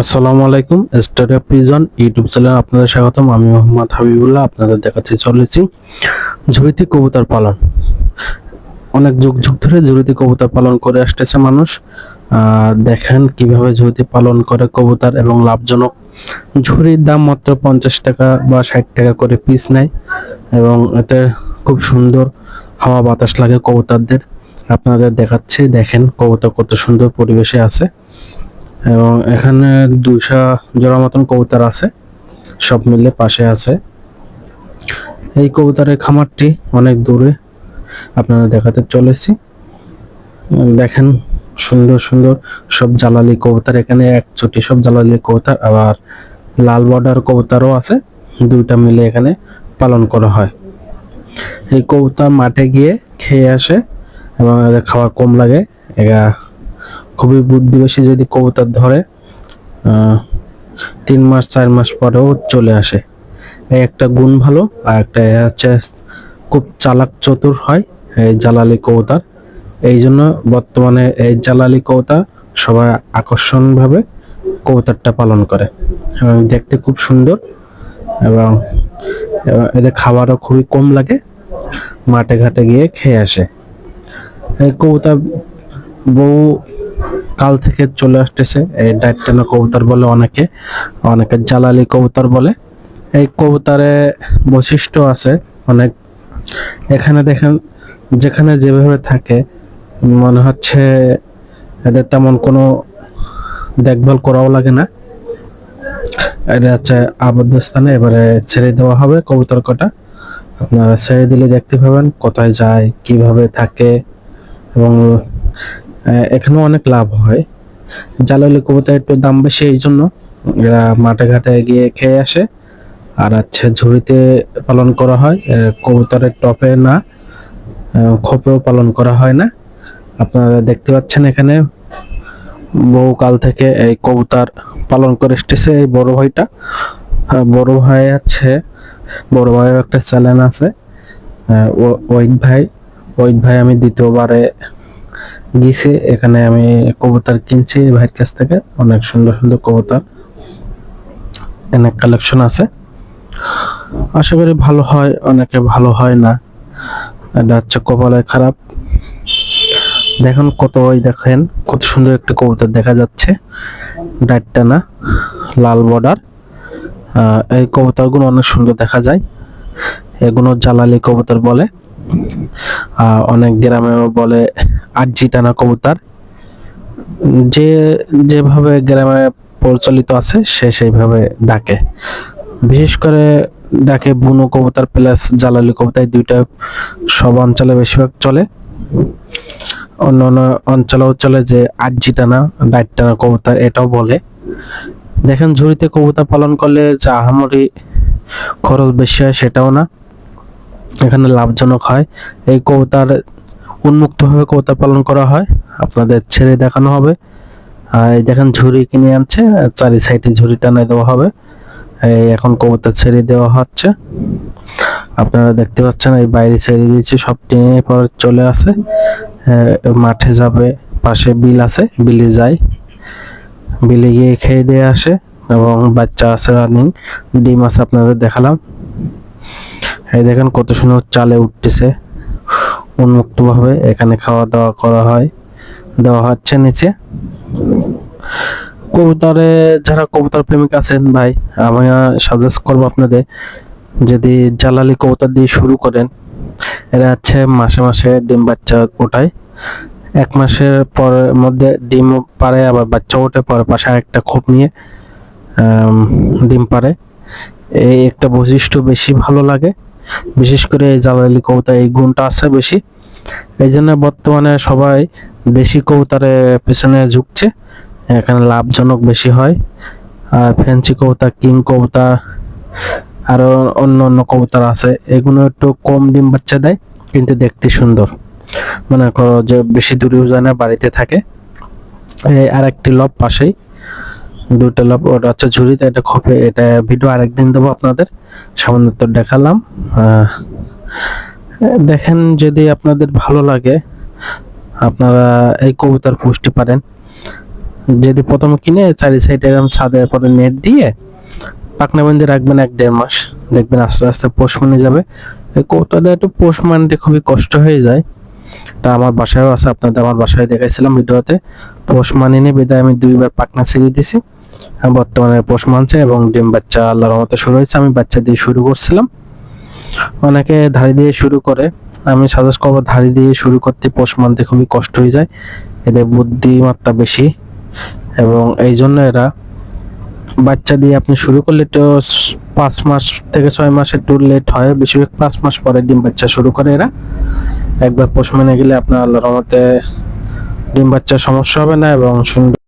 আসসালামু আলাইকুম, study prison YouTube channel আপনাদের স্বাগতম। আমি মোহাম্মদ হাবিবুল্লাহ, আপনাদের দেখাতে চলেছি ঝুড়িতে কবুতর পালন। অনেক যুগ যুগ ধরে ঝুড়িতে কবুতর পালন করে আসতেছে মানুষ। দেখেন কীভাবে ঝুড়িতে পালন করে কবুতর এবং লাভজনক। ঝুড়ির দাম মাত্র পঞ্চাশ টাকা বা ষাট টাকা করে পিস নেয় এবং এতে খুব সুন্দর হাওয়া বাতাস লাগে কবুতরদের। আপনাদের দেখাচ্ছি, দেখেন কবুতর কত সুন্দর পরিবেশে আছে। এবং এখানে দুশো জোড়া মতন কবুতর আছে। সব মিলে পাশে আছে। এই কবুতরের খামারটি অনেক দূরে আপনারা দেখাতে চলেছি। দেখেন, সুন্দর সুন্দর সব জালালি কবুতর। এখানে এক চটি সব জালালি কবুতর, আবার লাল বর্ডার কবুতরও আছে। দুইটা মিলে এখানে পালন করা হয়। এই কবুতর মাঠে গিয়ে খেয়ে আসে এবং খাবার কম লাগে। এরা খুবই বুদ্ধিবেশী যদি কবুতর ধরে তিন মাস, চার মাস পরেও চলে আসে। এই একটা গুণ ভালো, আর একটা হচ্ছে খুব চালাক চতুর হয় এই জালালি কবুতর। এই জন্য বর্তমানে এই জালালি কবুতর সবাই আকর্ষণ ভাবে কবুতরটা পালন করে এবং দেখতে খুব সুন্দর এবং এদের খাবারও খুবই কম লাগে, মাঠে ঘাটে গিয়ে খেয়ে আসে। এই কবুতর বহু কাল থেকে চলে আসতেছে। এই ডাইটানা কবুতর বলে অনেকে অনেকে জালালি কবুতর বলে। এই কবুতরে বৈশিষ্ট্য আছে অনেক। এখানে দেখেন, যেখানে যেভাবে থাকে, মনে হচ্ছে এদের তেমন কোনো দেখভাল করাও লাগে না। এটা হচ্ছে আবদ্ধ স্থানে, এবারে ছেড়ে দেওয়া হবে কবুতর কটা। আপনারা ছেড়ে দিলে দেখতে পাবেন কোথায় যায়, কীভাবে থাকে এবং এখানেও অনেক লাভ হয়। জালালি কবুতর একটু দাম বেশি এই জন্য এরা মাঠে ঘাটে গিয়ে খেয়ে আসে। আর হচ্ছে ঝুড়িতে পালন করা হয় কবুতরের টপে না খোপেও পালন করা হয় না। আপনারা দেখতে পাচ্ছেন এখানে বহুকাল থেকে এই কবুতর পালন করে এসতেছে এই বড় ভাইটা। বড় ভাই আছে বড় ভাইয়ের একটা চ্যানেল আছে আহ, ও- ওইট ভাই। ওইট ভাই আমি দ্বিতীয়বারে গেছি। এখানে আমি কবুতর কিনছি ভাইয়ের কাছ থেকে। অনেক সুন্দর সুন্দর কবুতর। অনেক কালেকশন আছে। আশা করি ভালো হয়, অনেকে ভালো হয় না। এটা হচ্ছে কপালে খারাপ। দেখুন কত ওই দেখেন, কত সুন্দর একটা কবুতর দেখা যাচ্ছে। ডাইটটা না, লাল বর্ডার এই কবুতরগুলো অনেক সুন্দর দেখা যায়। এগুলো জালালি কবুতর বলে। অনেক গ্রামেও বলে আটজি টানা কবুতর। যে যেভাবে গ্রামে প্রচলিত আছে, সে সেইভাবে ডাকে। বিশেষ করে ডাকে বুনো কবুতর প্লাস জালালি কবুতর দুইটা সব অঞ্চলে বেশিরভাগ চলে। অন্য অন্য অঞ্চলেও চলে যে আটজি টানা, ডাইট টানা কবুতর, এটাও বলে। দেখেন ঝুড়িতে কবুতর পালন করলে যা আহামরি খরচ বেশি হয় সেটাও না। এখানে লাভজনক হয়। এই কবুতর উন্মুক্তভাবে কবুতর পালন করা হয়। আপনাদের ছেড়ে দেখানো হবে। এই দেখেন ঝুড়ি কিনে আনছে। চারি সাইডে ঝুড়ি টানাই দেওয়া হবে। এই এখন কবুতর ছেড়ে দেওয়া হচ্ছে। আপনারা দেখতে পাচ্ছেন, এই বাইরে ছেড়ে দিয়েছি। সব টেনে পর চলে আসে। মাঠে যাবে, পাশে বিল আছে, বিলে যায়। বিলে গিয়ে খেয়ে দিয়ে আসে। এবং বাচ্চা আছে রানিং ডিম আছে, আপনাদের দেখালাম। এই দেখেন কত সুন্দর চালে উঠতেছে। উন্মুক্ত ভাবে এখানে খাওয়া দাওয়া করা হয়। দেওয়া হচ্ছে নিচে। কবুতরে, যারা কবুতর প্রেমিক আছেন ভাই, আমি সাজেস্ট করব আপনাদের, যদি জালালি কবুতর দিয়ে শুরু করেন, এরা হচ্ছে মাসে মাসে ডিম বাচ্চা ওঠায় এক মাসের পর মধ্যে ডিম পারে আবার বাচ্চা ওঠে, পরে পাশে একটা খোপ নিয়ে ডিম পারে এই একটা বৈশিষ্ট্য বেশি ভালো লাগে। বিশেষ করে জালালি কবুতর এই গুণটা আছে বেশি। এই জন্য বর্তমানে সবাই দেশি কবুতরের পেছনে ঝুঁকছে। এখানে লাভজনক বেশি হয়। আর ফ্যান্সি কবুতর কিং কবুতর আরও অন্য অন্য কবুতর আছে। এগুলো একটু কম ডিম বাচ্চা দেয়, কিন্তু দেখতে সুন্দর। মনে করো যে বেশি দূরেও যায় না বাড়িতে থাকে। এই আরেকটি লব পাশেই। দুইটা লব ওটা হচ্ছে ঝুড়িতে, এটা খোপে এটা ভিডিও আরেকদিন দেবো আপনাদের। সামান্য তো দেখালাম। দেখেন যদি আপনাদের ভালো লাগে, আপনারা এই কবিতার পুষ্টি পারেন। যদি প্রথমে কিনে, চারি সাইডে এরকম ছাদে পরে নেট দিয়ে পাকনা বেঁধে রাখবেন এক দেড় মাস। দেখবেন আস্তে আস্তে পোষ মানে যাবে। এই কৌটাটা একটু পোষ মানতে খুবই কষ্ট হয়ে যায়। তা আমার বাসায়ও আছে, আপনাদের আমার বাসায় দেখাইছিলাম ভিডিওতে। পোষ মানিনি, বিদায় আমি দুইবার পাকনা ছেড়ে দিছি। বর্তমানে পোষ মানছে এবং ডিম বাচ্চা আল্লাহর মতো শুরু হয়েছে। আমি বাচ্চা দিয়ে শুরু করছিলাম। অনেকে ধাড়ি দিয়ে শুরু করে। আমি সাজেস্ট করব ধাড়ি দিয়ে শুরু করতে পোষ মানতে খুবই কষ্ট হয়ে যায়। এদের বুদ্ধিমত্তা বেশি। এবং এই জন্য এরা বাচ্চা দিয়ে আপনি শুরু করলে তো পাঁচ মাস থেকে ছয় মাস একটু লেট হয়। বেশিরভাগ পাঁচ মাস পরে ডিম বাচ্চা শুরু করে এরা। একবার পোষ মেনে গেলে আপনার আল্লাহর রহমতে ডিম বাচ্চার সমস্যা হবে না এবং সুন্দর